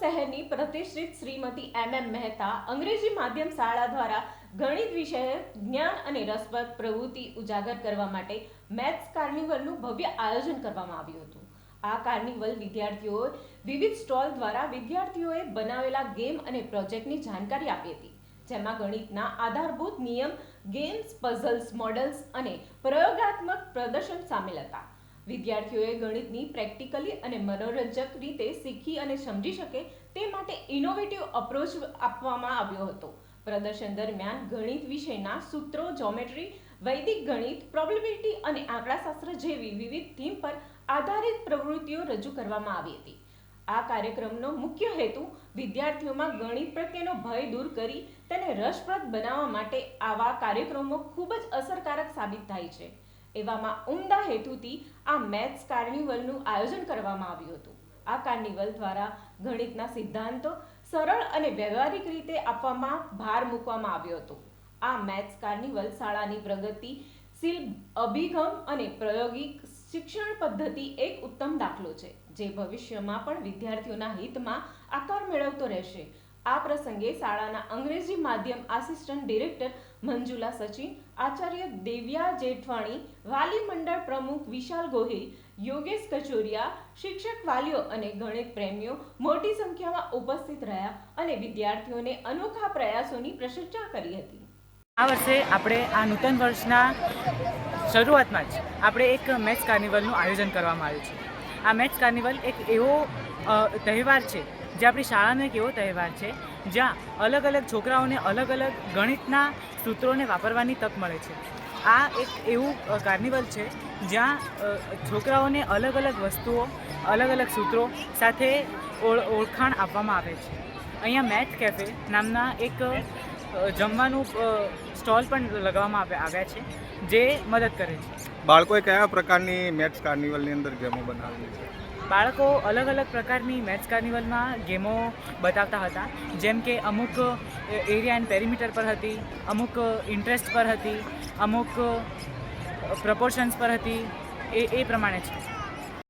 શહેરની પ્રતિષ્ઠિત શ્રીમતી એમ એમ મહેતા અંગ્રેજી માધ્યમ શાળા દ્વારા ગણિત વિષયે, જ્ઞાન અને રસપ્રદ પ્રવૃત્તિ ઉજાગર કરવા માટે મેથ્સ કાર્નિવલનું ભવ્ય આયોજન કરવામાં આવ્યું હતું. આ કાર્નિવલ વિદ્યાર્થીઓ વિવિધ સ્ટોલ દ્વારા વિદ્યાર્થીઓએ બનાવેલા ગેમ અને પ્રોજેક્ટની જાણકારી આપી હતી, જેમાં ગણિતના આધારભૂત નિયમ, ગેમ્સ, પઝલ્સ, મોડલ્સ અને પ્રયોગાત્મક પ્રદર્શન સામેલ હતા. વિદ્યાર્થીઓએ ગણિતની પ્રેક્ટિકલી અને મનોરંજક રીતે શીખી અને સમજી શકે તે માટે ઇનોવેટિવ અપ્રોચ આપવામાં આવ્યો હતો. પ્રદર્શન દરમિયાન ગણિત વિષયના સૂત્રો જોમેટ્રી વૈદિક ગણિત પ્રોબેબિલિટી અને આંકડાશાસ્ત્ર જેવી વિવિધ થીમ પર આધારિત પ્રવૃત્તિઓ રજૂ કરવામાં આવી હતી. આ કાર્યક્રમનો મુખ્ય હેતુ વિદ્યાર્થીઓમાં ગણિત પ્રત્યેનો ભય દૂર કરી તેને રસપ્રદ બનાવવા માટે આવા કાર્યક્રમો ખૂબ જ અસરકારક સાબિત થાય છે. એવામાં ઉમદા હેતુથી આ મેથ્સ કાર્નિવલનું આયોજન કરવામાં આવ્યું હતું. આ કાર્નિવલ દ્વારા ગણિતના સિદ્ધાંતો સરળ અને વ્યવહારિક રીતે આપવામાં ભાર મૂકવામાં આવ્યો હતો. આ મેથ્સ કાર્નિવલ શાળાની પ્રગતિશીલ અભિગમ અને પ્રાયોગિક શિક્ષણ પદ્ધતિ એક ઉત્તમ દાખલો છે, જે ભવિષ્યમાં પણ વિદ્યાર્થીઓના હિતમાં આકાર મેળવતો રહેશે. આ પ્રસંગે શાળાના અંગ્રેજી માધ્યમ આસિસ્ટન્ટ ડિરેક્ટર મંજુલા સચિન, આચાર્ય દેવ્યા જેઠવાણી, વાલી મંડળ પ્રમુખ વિશાલ ગોહિલ, યોગેશ કચોરિયા, શિક્ષક વાલીઓ અને ગણિત પ્રેમીઓ મોટી સંખ્યામાં ઉપસ્થિત રહ્યા અને વિદ્યાર્થીઓને અનોખા પ્રયાસોની પ્રશંસા કરી હતી. આ વર્ષે આપણે આ નૂતન વર્ષના શરૂઆતમાં જ આપણે એક મેથ્સ કાર્નિવલનું આયોજન કરવામાં આવ્યું છે. આ મેથ્સ કાર્નિવલ એક એવો તહેવાર છે જે આપણી શાળાનો એક એવો તહેવાર છે, જ્યાં અલગ અલગ છોકરાઓને અલગ અલગ ગણિતના સૂત્રોને વાપરવાની તક મળે છે. આ એક એવું કાર્નિવલ છે, જ્યાં છોકરાઓને અલગ અલગ વસ્તુઓ, અલગ અલગ સૂત્રો સાથે ઓળ- ઓળખાણ આપવામાં આવે છે. અહીંયા મેથ કેફે નામના એક જમવાનું સ્ટોલ પણ લગાવવામાં આવ્યા છે, જે મદદ કરે છે. બાળકોએ કયા પ્રકારની મેથ્સ કાર્નિવલની અંદર ગેમો બનાવી છે? બાળકો અલગ અલગ પ્રકારની મેથ્સ કાર્નિવલમાં ગેમો બતાવતા હતા. જેમ કે અમુક એરિયા એન્ડ પેરીમીટર પર હતી, અમુક ઇન્ટરેસ્ટ પર હતી, અમુક પ્રપોર્શન્સ પર હતી. એ એ પ્રમાણે છે